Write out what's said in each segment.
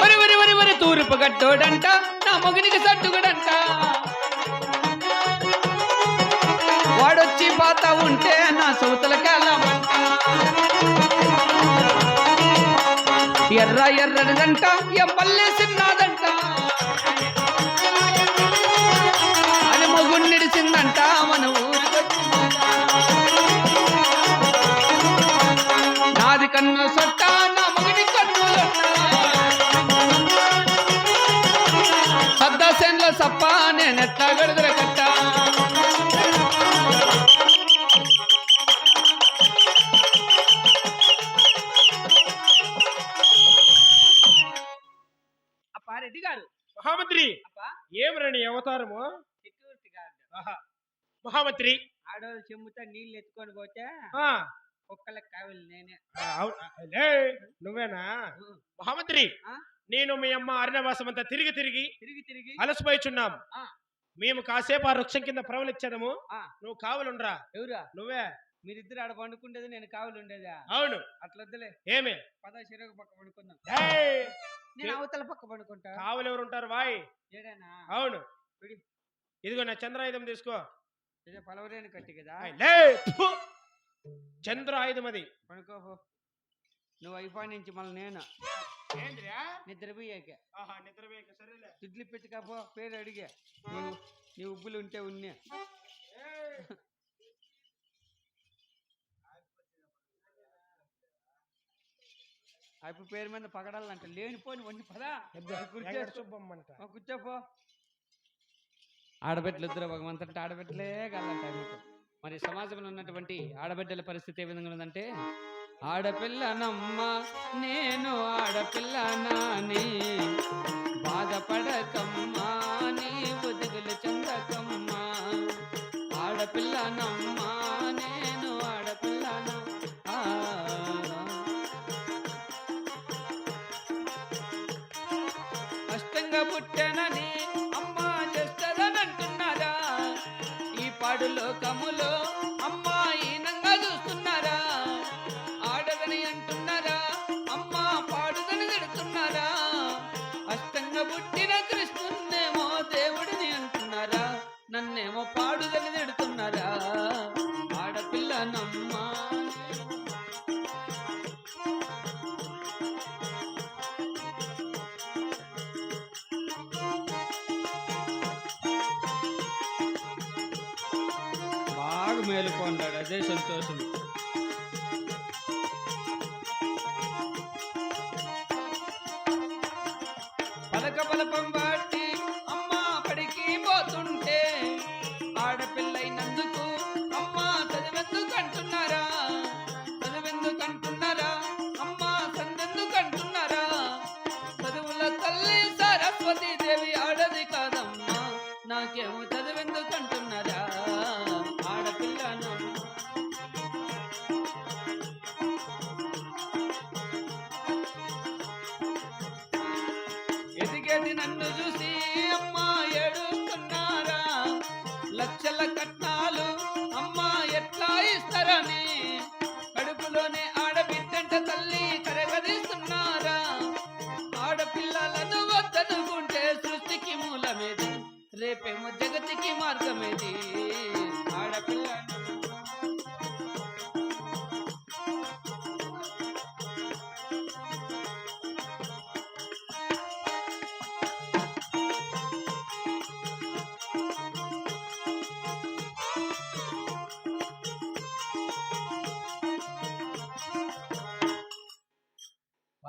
వరి వరి వరి వరి తూర్పు గట్టోడంట నా మొగునికి సట్టుగుడంట వాడొచ్చి పాత ఉంటే నా సోతల కాలమంట. ఎర్ర ఎర్రదంట ఎంపల్లె సిన్నాదంట. ఏమిరా నీ అవతారము? Security guard. మహామంత్రి. ఆడవాళ్ళు చెమ్ముతా నీళ్ళు ఎత్తుకొని పోతే ఆ, కుక్కలకు కావాలి నేనే. నువ్వేనా? మహామంత్రి? నేను మీ అమ్మ అరణ్యవాసం అంతా తిరిగి తిరిగి తిరిగి తిరిగి? అలసిపోయిచున్నాం. మేము కాసేపు ఆ వృక్షం కింద ప్రవలిచ్చేదము. నువ్వు కావలుండ్రా. ఎవరా? నువ్వే. మీరిద్దరు ఆడ పండుకుండేది నేను కావాలి ఉండేదా అవును. అట్లా ఏమే? పద చెరుకు పక్క పండుకుందాం. నేను అవతల పక్క పండుకుంటా. కావలు ఎవరు ఉంటారు వాయ్ అవును. ఇదిగో నా చంద్రాయుధం తీసుకో. పలవరేని కట్టి కదా. ఆయ్, లే, ఫు. చంద్ర ఆయుధం అది పనుకోపో నువ్వు అయిపోయి నుంచి మళ్ళీ నేను? నిద్రపోయాక. ఆహా నిద్రపోయాక సరేలే. ఇడ్లీ పెట్టుకపో పేరు అడిగే. నీ ఉబ్బులు ఉంటే ఉన్నా. అయిపో పేరు మీద పగడాలంట. లేనిపోని వండి పదా. కూర్చోపో ఆడబిడ్డలు ఇద్దరు భగవంతుడి ఆడబిడ్డలే కాదంట మరి సమాజంలో ఉన్నటువంటి ఆడబిడ్డల పరిస్థితి ఏ విధంగా ఉందంటే ఆడపిల్లనమ్మ నేను ఆడపిల్లనాని బాధపడకమ్మా నీ ఉదుగులు చెందకమ్మా. ఆడపిల్లనమ్మ నేను పుట్టానని అమ్మ చేస్తుందనంటున్నారా? ఈ పాడు లోకములో అమ్మాయినంగా చూస్తున్నారా? ఆడదని అంటున్నారా? అమ్మ పాడుదని తిడుతున్నారా? అష్టంగా పుట్టిన కృష్ణున్నేమో దేవుడిని అంటున్నారా? నన్నేమో పాడుదని తిడుతున్నారా? ఆడపిల్లనమ్మా మేలు మేలుకొన్నాడు అదే సంతోషం. పలక పలకం బట్టి అమ్మ పడికి పోతుంటే ఆడపిల్లైనందుకు అమ్మ చదివెందుకు అంటున్నారా చదివెందుకు అంటున్నారా అమ్మ సందెందుకు అంటున్నారా చదువుల తల్లి సరస్వతి దేవి ఆడది కాదమ్మా. నాకేమో చదివెందుకు అంటున్నారా ఎదిగేది నన్ను చూసి అమ్మా ఏడుస్తున్నారా? లక్షల కట్నాలు అమ్మా ఎట్లా ఇస్తారని? కడుపులోనే ఆడబిడ్డంట తల్లి కరగదిస్తున్నారా? ఆడపిల్లలను వద్దనుకుంటే సృష్టికి మూలమేది? రేపేమో జగతికి మార్గమేది? ఆడపిల్ల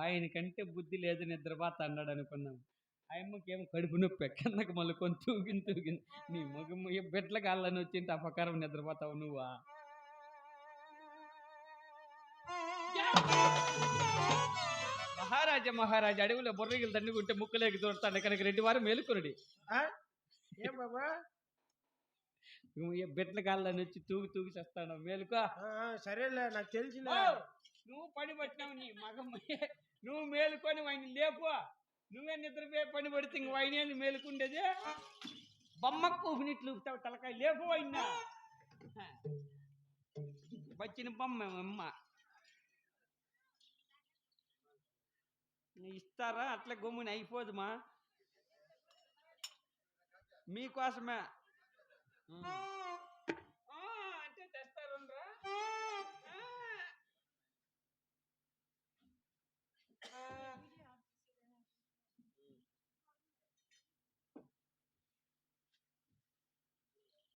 ఆయనకంటే బుద్ధి లేదు నిద్రపోత అన్నాడు అనుకున్నాం. ఆయమ్మకేమో కడుపు నొప్పి. కిందకి మలుకొని తూగింది తూగింది నీ మగ బిడ్డల కాళ్ళని వచ్చింటే ఆ ప్రకారం నిద్రపోతావు నువ్వా? మహారాజా మహారాజా అడవిలో బుర్రగిలు దండుకుంటే ముక్కలేకి దూడతాడు కనుక రెడ్డి వారు మేలుకురుడి ఆ? ఏం బాబా? బిడ్డల కాళ్ళని వచ్చి తూగి తూగి చేస్తాడు. మేలుకో. సరేలే నాకు తెలిసిన నువ్వు పని పట్టినావు నీ మగం నువ్వు మేలుకొని ఆయన లేపు. నువ్వే నిద్రపోయి పని పడితే ఇంక ఆయన మేలుకుండేది? బొమ్మకు ఊపినట్లు ఊపుతావు తలకాయ లేపు ఆయన వచ్చిన బొమ్మ అమ్మ. ఇస్తారా? అట్లా గమ్ముని అయిపోదుమా? మీకోసమే. అంటే